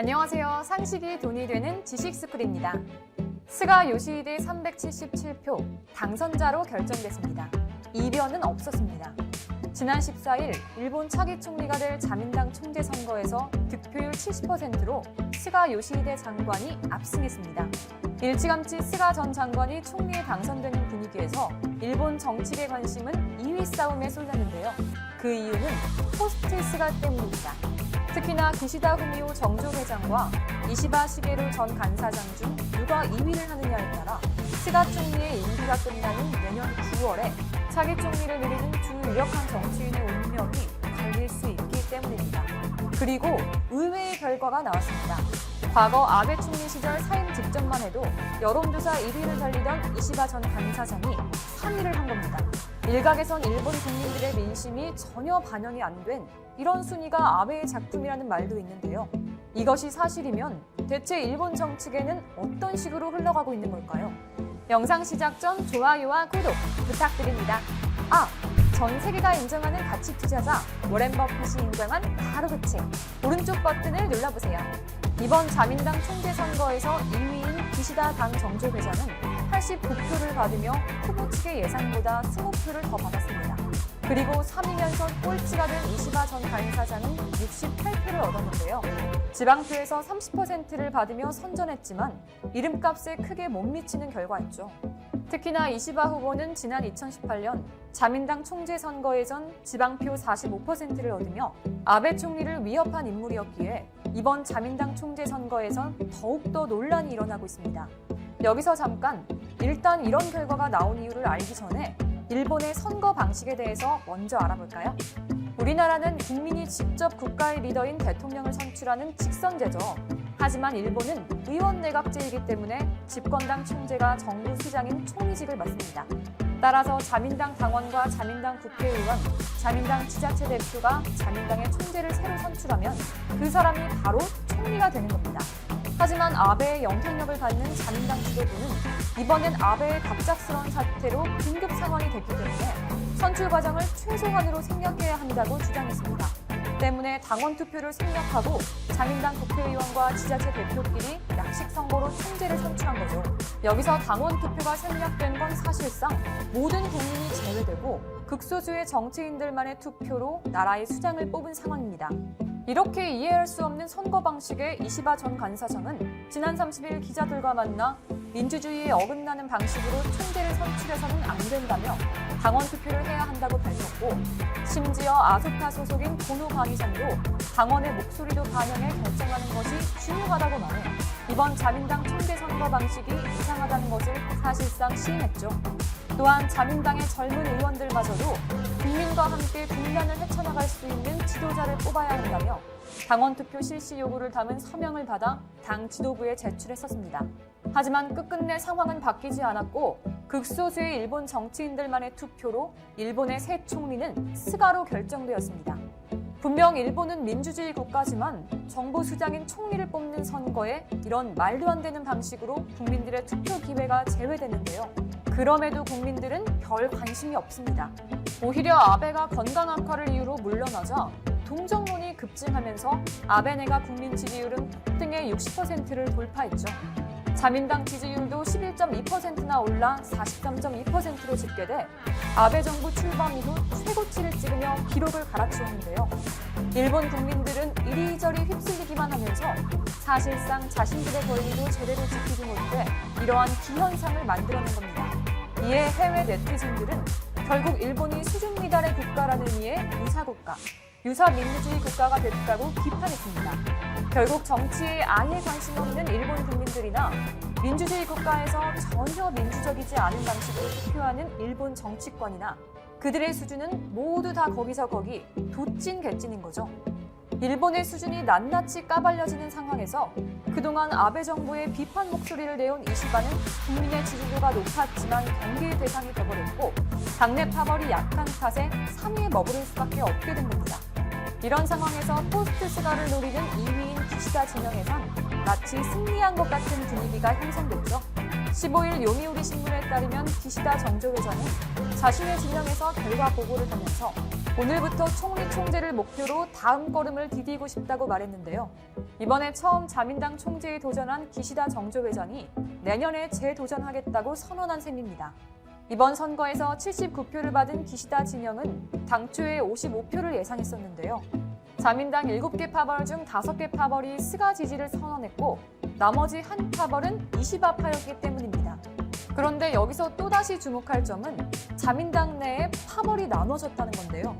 안녕하세요. 상식이 돈이 되는 지식스쿨입니다. 스가 요시히데 377표 당선자로 결정됐습니다. 이변은 없었습니다. 지난 14일 일본 차기 총리가 될 자민당 총재 선거에서 득표율 70%로 스가 요시히데 장관이 압승했습니다. 일찌감치 스가 전 장관이 총리에 당선되는 분위기에서 일본 정치계 관심은 2위 싸움에 쏠렸는데요. 그 이유는 포스트 스가 때문입니다. 특히나 기시다 후미오 정조 회장과 이시바 시게루 전 간사장 중 누가 2위를 하느냐에 따라 스가 총리의 임기가 끝나는 내년 9월에 차기 총리를 노리는 주 유력한 정치인의 운명이 갈릴 수 있기 때문입니다. 그리고 의외의 결과가 나왔습니다. 과거 아베 총리 시절 사임 직전만 해도 여론조사 1위를 달리던 이시바 전 간사장이 3위를 한 겁니다. 일각에선 일본 국민들의 민심이 전혀 반영이 안 된 이런 순위가 아베의 작품이라는 말도 있는데요. 이것이 사실이면 대체 일본 정치계는 어떤 식으로 흘러가고 있는 걸까요? 영상 시작 전 좋아요와 구독 부탁드립니다. 아, 전 세계가 인정하는 가치 투자자 워렌 버핏이 인정한 바로 그 책. 오른쪽 버튼을 눌러보세요. 이번 자민당 총재 선거에서 2위인 기시다 당 정조 회장은 89표를 받으며 후보 측의 예상보다 20표를 더 받았습니다. 그리고 3위면서 꼴찌가 된 이시바 전 간사장은 68표를 얻었는데요. 지방표에서 30%를 받으며 선전했지만 이름값에 크게 못 미치는 결과였죠. 특히나 이시바 후보는 지난 2018년 자민당 총재 선거에선 지방표 45%를 얻으며 아베 총리를 위협한 인물이었기에 이번 자민당 총재 선거에선 더욱더 논란이 일어나고 있습니다. 여기서 잠깐 일단 이런 결과가 나온 이유를 알기 전에 일본의 선거 방식에 대해서 먼저 알아볼까요? 우리나라는 국민이 직접 국가의 리더인 대통령을 선출하는 직선제죠. 하지만 일본은 의원 내각제이기 때문에 집권당 총재가 정부 수장인 총리직을 맡습니다. 따라서 자민당 당원과 자민당 국회의원, 자민당 지자체 대표가 자민당의 총재를 새로 선출하면 그 사람이 바로 총리가 되는 겁니다. 하지만 아베의 영향력을 받는 자민당 지도부는 이번엔 아베의 갑작스러운 사태로 긴급 상황이 됐기 때문에 선출 과정을 최소한으로 생략해야 한다고 주장했습니다. 때문에 당원 투표를 생략하고 자민당 국회의원과 지자체 대표끼리 약식 선거로 총재를 선출한 거죠. 여기서 당원 투표가 생략된 건 사실상 모든 국민이 제외되고 극소수의 정치인들만의 투표로 나라의 수장을 뽑은 상황입니다. 이렇게 이해할 수 없는 선거 방식에 이시바 전 간사장은 지난 30일 기자들과 만나 민주주의에 어긋나는 방식으로 총재를 선출해서는 안 된다며 당원 투표를 해야 한다고 밝혔고 심지어 아소카 소속인 고노 관의장도 당원의 목소리도 반영해 결정하는 것이 중요하다고 말해 이번 자민당 총재 선거 방식이 이상하다는 것을 사실상 시인했죠. 또한 자민당의 젊은 의원들마저도 국민과 함께 분란을 헤쳐나갈 수 있는 지도자를 뽑아야 한다며 당원 투표 실시 요구를 담은 서명을 받아 당 지도부에 제출했었습니다. 하지만 끝끝내 상황은 바뀌지 않았고 극소수의 일본 정치인들만의 투표로 일본의 새 총리는 스가로 결정되었습니다. 분명 일본은 민주주의 국가지만 정부 수장인 총리를 뽑는 선거에 이런 말도 안 되는 방식으로 국민들의 투표 기회가 제외되는데요. 그럼에도 국민들은 별 관심이 없습니다. 오히려 아베가 건강 악화를 이유로 물러나자 동정론이 급증하면서 아베 내가 국민 지지율은 폭등의 60%를 돌파했죠. 자민당 지지율도 11.2% 나 올라 43.2%로 집계돼 아베 정부 출범 이후 최고치를 찍으며 기록을 갈아치웠는데요. 일본 국민들은 이리저리 휩쓸리기만 하면서 사실상 자신들의 권리도 제대로 지키지 못해 이러한 기현상을 만들어낸 겁니다. 이에 해외 네티즌들은 결국 일본이 수준 미달의 국가라는 의미의 유사국가, 유사민주주의 국가가 됐다고 비판했습니다. 결국 정치에 아예 관심 없는 일본 국민들이나 민주주의 국가에서 전혀 민주적이지 않은 방식으로 투표하는 일본 정치권이나 그들의 수준은 모두 다 거기서 거기 도찐 개찐인 거죠. 일본의 수준이 낱낱이 까발려지는 상황에서 그동안 아베 정부의 비판 목소리를 내온 이시바는 국민의 지지도가 높았지만 경계의 대상이 되버렸고 당내 파벌이 약한 탓에 3위에 머무를 수밖에 없게 된 겁니다. 이런 상황에서 포스트 스가를 노리는 2위인 기 시다 진영에선 마치 승리한 것 같은 분위기가 형성됐죠. 15일 요미우리 신문에 따르면 기시다 정조 회장은 자신의 진영에서 결과 보고를 하면서 오늘부터 총리 총재를 목표로 다음 걸음을 디디고 싶다고 말했는데요. 이번에 처음 자민당 총재에 도전한 기시다 정조 회장이 내년에 재도전하겠다고 선언한 셈입니다. 이번 선거에서 79표를 받은 기시다 진영은 당초에 55표를 예상했었는데요. 자민당 7개 파벌 중 5개 파벌이 스가 지지를 선언했고 나머지 한 파벌은 이시바파였기 때문입니다. 그런데 여기서 또다시 주목할 점은 자민당 내에 파벌이 나눠졌다는 건데요.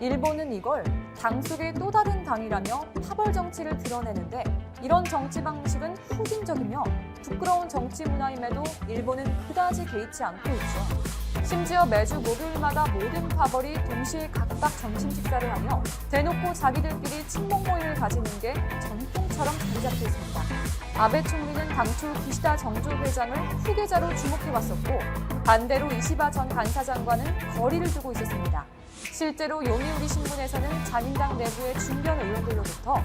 일본은 이걸 당 속의 또 다른 당이라며 파벌 정치를 드러내는데 이런 정치 방식은 후진적이며 부끄러운 정치 문화임에도 일본은 그다지 개의치 않고 있죠. 심지어 매주 목요일마다 모든 파벌이 동시에 각각 점심 식사를 하며 대놓고 자기들끼리 친목 모임을 가지는 게 전통처럼 자리 잡혀 있습니다. 아베 총리는 당초 기시다 정조 회장을 후계자로 주목해왔었고 반대로 이시바 전 간사장과는 거리를 두고 있었습니다. 실제로 요미우리 신문에서는 자민당 내부의 중견 의원들로부터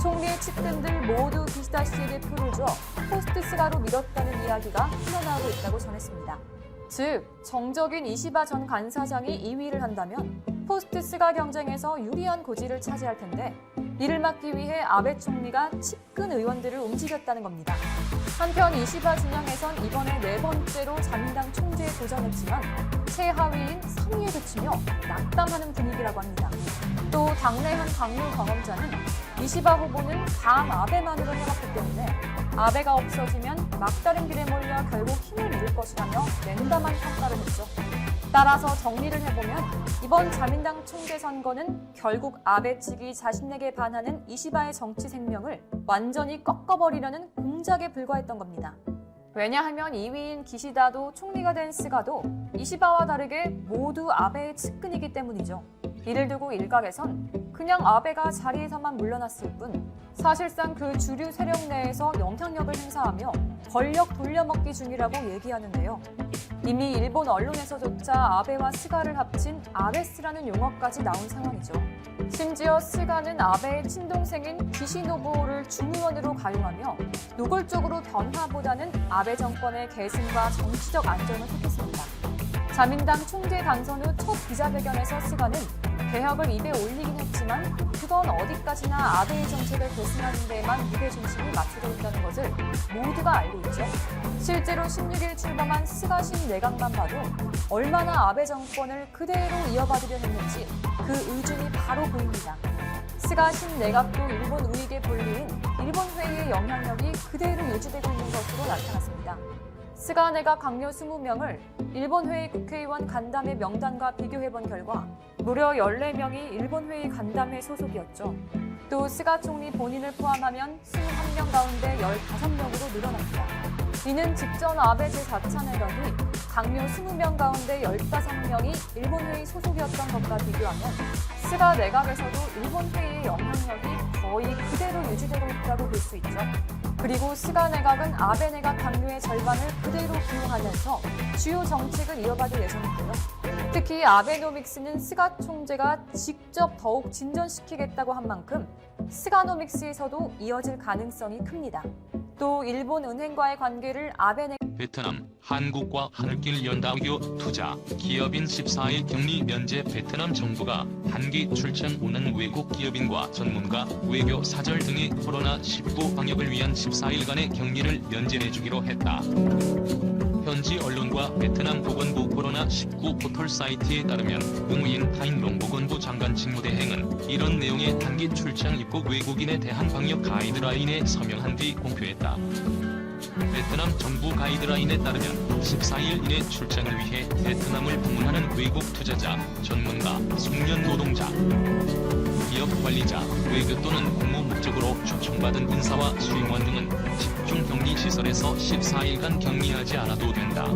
총리의 측근들 모두 기시다 씨에게 표를 줘 포스트 스가로 밀었다는 이야기가 흘러나오고 있다고 전했습니다. 즉, 정적인 이시바 전 간사장이 2위를 한다면 포스트 스가 경쟁에서 유리한 고지를 차지할 텐데 이를 막기 위해 아베 총리가 측근 의원들을 움직였다는 겁니다. 한편 이시바 진영에선 이번에 네 번째로 자민당 총재에 도전했지만 최하위인 3위에 그치며 낙담하는 분위기라고 합니다. 또 당내 한 강물 경험자는 이시바 후보는 당 아베만으로 해봤기 때문에 아베가 없어지면 막다른 길에 몰려 결국 힘을 잃을 것이라며 냉담한 평가를 했죠. 따라서 정리를 해보면 이번 자민당 총재 선거는 결국 아베 측이 자신에게 반하는 이시바의 정치 생명을 완전히 꺾어버리려는 공작에 불과했던 겁니다. 왜냐하면 2위인 기시다도 총리가 된 스가도 이시바와 다르게 모두 아베의 측근이기 때문이죠. 이를 두고 일각에선 그냥 아베가 자리에서만 물러났을 뿐 사실상 그 주류 세력 내에서 영향력을 행사하며 권력 돌려먹기 중이라고 얘기하는데요. 이미 일본 언론에서조차 아베와 스가를 합친 아베스라는 용어까지 나온 상황이죠. 심지어 스가는 아베의 친동생인 기시노부오를 중의원으로 가용하며 노골적으로 변화보다는 아베 정권의 계승과 정치적 안정을 택했습니다. 자민당 총재 당선 후 첫 기자회견에서 스가는 개혁을 입에 올리긴 했지만 그건 어디까지나 아베의 정책을 계승하는 데에만 무게 중심이 맞춰져 있다는 것을 모두가 알고 있죠. 실제로 16일 출범한 스가 신 내각만 봐도 얼마나 아베 정권을 그대로 이어받으려 했는지 그 의중이 바로 보입니다. 스가 신 내각도 일본 우익의 본류인 일본 회의의 영향력이 그대로 유지되고 있는 것으로 나타났습니다. 스가 내각 강요 20명을 일본 회의 국회의원 간담회 명단과 비교해본 결과 무려 14명이 일본 회의 간담회 소속이었죠. 또 스가 총리 본인을 포함하면 21명 가운데 15명으로 늘어납니다. 이는 직전 아베 제4차 내각이 강요 20명 가운데 15명이 일본 회의 소속이었던 것과 비교하면 스가 내각에서도 일본 회의의 영향력이 거의 그대로 유지되고 있다고 볼 수 있죠. 그리고 스가 내각은 아베 내각 강요의 절반을 그대로 기용하면서 주요 정책을 이어받을 예정인데요. 특히 아베노믹스는 스가 총재가 직접 더욱 진전시키겠다고 한 만큼 스가노믹스에서도 이어질 가능성이 큽니다. 또 일본 은행과의 관계를 아베 내 베트남, 한국과 하늘길 연다 외교 투자, 기업인 14일 격리 면제 베트남 정부가 단기 출장 오는 외국 기업인과 전문가, 외교 사절 등의 코로나19 방역을 위한 14일간의 격리를 면제해주기로 했다. 현지 언론과 베트남 보건부 코로나19 포털 사이트에 따르면 응우인 타인롱 보건부 장관 직무대행은 이런 내용의 단기 출장 입국 외국인에 대한 방역 가이드라인에 서명한 뒤 공표했다. 베트남 정부 가이드라인에 따르면 14일 이내 출장을 위해 베트남을 방문하는 외국 투자자, 전문가, 숙련 노동자, 기업 관리자, 외교 또는 공무 목적으로 초청받은 인사와 수행원 등은 집중 격리 시설에서 14일간 격리하지 않아도 된다.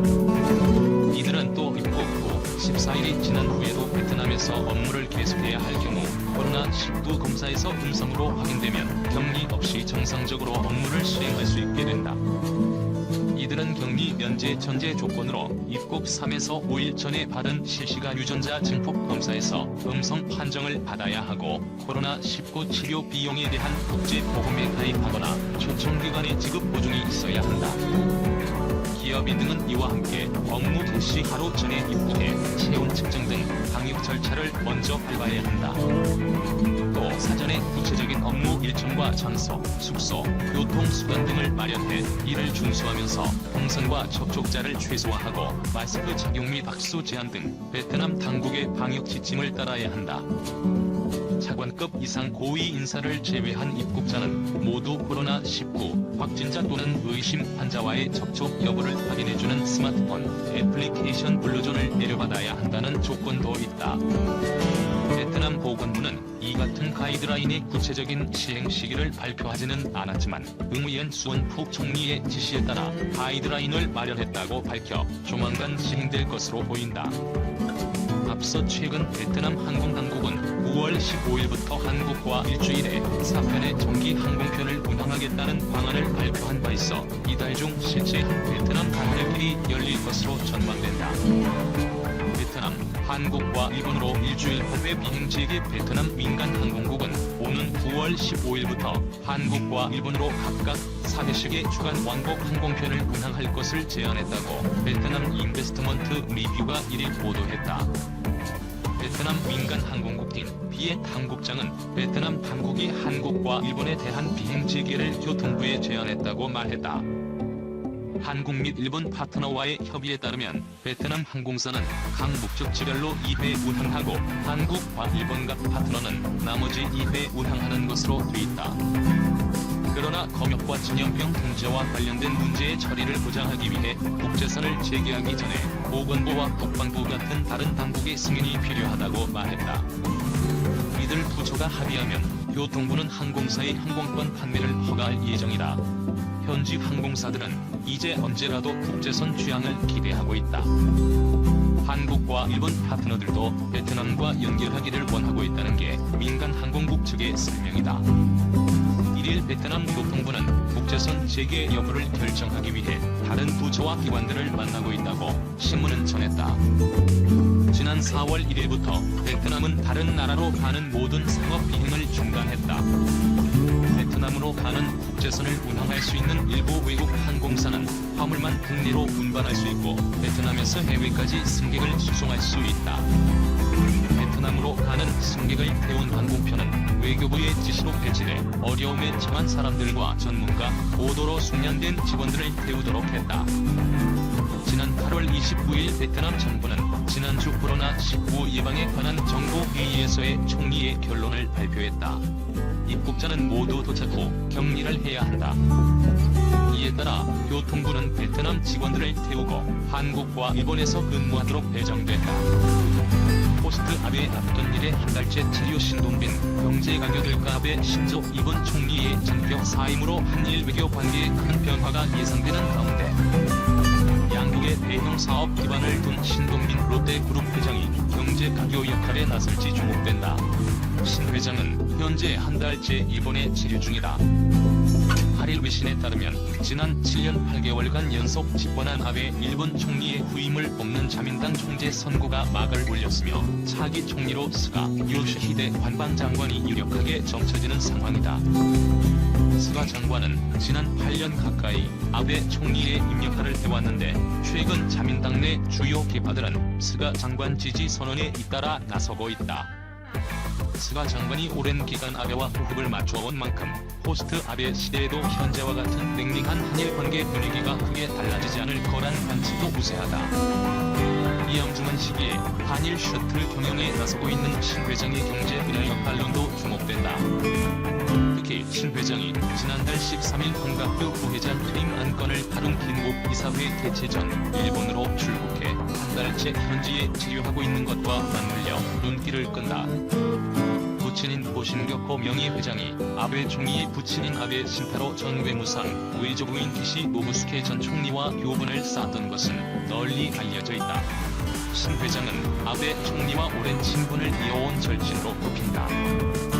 이들은 또 입국 후 14일이 지난 후에도 베트남에서 업무를 계속해야 할 경우 코로나19 검사에서 음성으로 확인되면 격리 없이 정상적으로 업무를 수행할 수 있게 된다. 이들은 격리 면제 전제 조건으로 입국 3에서 5일 전에 받은 실시간 유전자 증폭 검사에서 음성 판정을 받아야 하고 코로나19 치료 비용에 대한 국제보험에 가입하거나 초청기관의 지급 보증이 있어야 한다. 기업인 등은 이와 함께 업무 개시 하루 전에 입국해 체온 측정 등 방역 절차를 먼저 밟아야 한다. 또 사전에 구체적인 업무 일정과 장소, 숙소, 교통수단 등을 마련해 이를 준수하면서 동선과 접촉자를 최소화하고 마스크 착용 및 박수 제한 등 베트남 당국의 방역 지침을 따라야 한다. 차관급 이상 고위 인사를 제외한 입국자는 모두 코로나19 확진자 또는 의심 환자와의 접촉 여부를 확인해주는 스마트폰 애플리케이션 블루존을 내려받아야 한다는 조건도 있다. 베트남 보건부는 이 같은 가이드라인의 구체적인 시행 시기를 발표하지는 않았지만 응우연 수원푸 총리의 지시에 따라 가이드라인을 마련했다고 밝혀 조만간 시행될 것으로 보인다. 앞서 최근 베트남 항공당국은 9월 15일부터 한국과 일주일에 4편의 정기 항공편을 운항하겠다는 방안을 발표한 바 있어 이달 중 실제 베트남 가할길이 열릴 것으로 전망된다. 한국과 일본으로 일주일 후에 비행 재개 베트남 민간 항공국은 오는 9월 15일부터 한국과 일본으로 각각 4대씩의 주간 왕복 항공편을 운항할 것을 제안했다고 베트남 인베스트먼트 리뷰가 1일 보도했다. 베트남 민간 항공국 딘 비에 당국장은 베트남 당국이 한국과 일본에 대한 비행 재개를 교통부에 제안했다고 말했다. 한국 및 일본 파트너와의 협의에 따르면 베트남 항공사는 각 목적지별로 2회 운항하고 한국과 일본 각 파트너는 나머지 2회 운항하는 것으로 돼 있다. 그러나 검역과 전염병 통제와 관련된 문제의 처리를 보장하기 위해 국제선을 재개하기 전에 보건부와 국방부 같은 다른 당국의 승인이 필요하다고 말했다. 이들 부처가 합의하면 교통부는 항공사의 항공권 판매를 허가할 예정이다. 현지 항공사들은 이제 언제라도 국제선 취항을 기대하고 있다. 한국과 일본 파트너들도 베트남과 연결하기를 원하고 있다는 게 민간 항공국 측의 설명이다. 1일 베트남 교통부는 국제선 재개 여부를 결정하기 위해 다른 부처와 기관들을 만나고 있다고 신문은 전했다. 지난 4월 1일부터 베트남은 다른 나라로 가는 모든 상업 비행을 중단했다. 베트남으로 가는 국제선을 운항할 수 있는 일부 외국 항공사는 화물만 국내로 운반할 수 있고 베트남에서 해외까지 승객을 수송할 수 있다. 베트남으로 가는 승객을 태운 항공편은 외교부의 지시로 배치돼 어려움에 처한 사람들과 전문가, 고도로 숙련된 직원들을 태우도록 했다. 지난 8월 29일 베트남 정부는 지난주 코로나19 예방에 관한 정부회의에서의 총리의 결론을 발표했다. 입국자는 모두 도착 후 격리를 해야 한다. 이에 따라 교통부는 베트남 직원들을 태우고 한국과 일본에서 근무하도록 배정됐다. 포스트 아베 앞둔 일에 한 달째 치료 신동빈 경제 가교들과 아베 신조 이번 총리의 전격 사임으로 한일 외교 관계에 큰 변화가 예상되는 가운데 양국의 대형 사업 기반을 둔 신동빈 롯데그룹 회장이 경제 가교 역할에 나설지 주목된다. 신 회장은 현재 한 달째 일본에 치료 중이다. 8일 외신에 따르면 지난 7년 8개월간 연속 집권한 아베 일본 총리의 후임을 뽑는 자민당 총재 선거가 막을 올렸으며 차기 총리로 스가 요시히데 관방장관이 유력하게 점쳐지는 상황이다. 스가 장관은 지난 8년 가까이 아베 총리의 임역할을 해왔는데 최근 자민당 내 주요 계파들은 스가 장관 지지 선언에 잇따라 나서고 있다. 스가 장관이 오랜 기간 아베와 호흡을 맞춰온 만큼 포스트 아베 시대에도 현재와 같은 냉랭한 한일 관계 분위기가 크게 달라지지 않을 거란 관측도 우세하다. 이 엄중한 시기에 한일 셔틀 경영에 나서고 있는 신 회장의 경제 분야 역할론도 주목된다. 신 회장이 지난달 13일 hon가표 부회장 퇴임 안건을 다룬 긴급 이사회 개최 전 일본으로 출국해 한 달째 현지에 치료하고 있는 것과 맞물려 눈길을 끈다. 부친인 보신교코 명의회장이 아베 총리의 부친인 아베 신타로 전 외무상 외조부인 기시 노부스케 전 총리와 교분을 쌓았던 것은 널리 알려져 있다. 신 회장은 아베 총리와 오랜 친분을 이어온 절친으로 꼽힌다.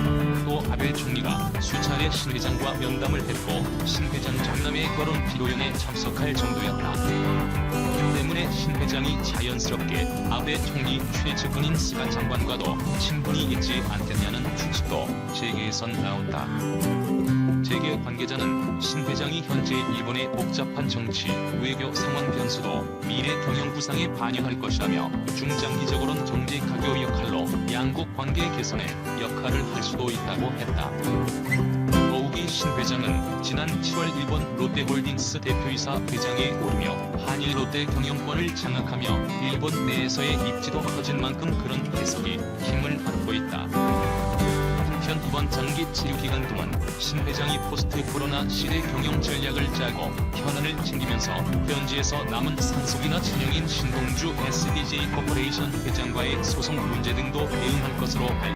배 총리가 수차례 신 회장과 면담을 했고 신 회장 전남의 결혼 피로연에 참석할 정도였다. 그 때문에 신 회장이 자연스럽게 아베 총리 최측근인 스가 장관과도 친분이 있지 않겠냐는 추측도 제게에선 나온다. 재계 관계자는 신 회장이 현재 일본의 복잡한 정치, 외교 상황 변수도 미래 경영 구상에 반영할 것이라며 중장기적으로는 경제 가교 역할로 양국 관계 개선에 역할을 할 수도 있다고 했다. 신 회장은 지난 7월 일본 롯데홀딩스 대표이사 회장에 오르며 한일 롯데 경영권을 장악하며 일본 내에서의 입지도 커진 만큼 그런 해석이 힘을 받고 있다. 한편 이번 장기 치료 기간 동안 신 회장이 포스트 코로나 시대 경영 전략을 짜고 현안을 챙기면서 현지에서 남은 산속이나 천영인 신동주 SDJ 코퍼레이션 회장과의 소송 문제 등도 대응할 것으로 알.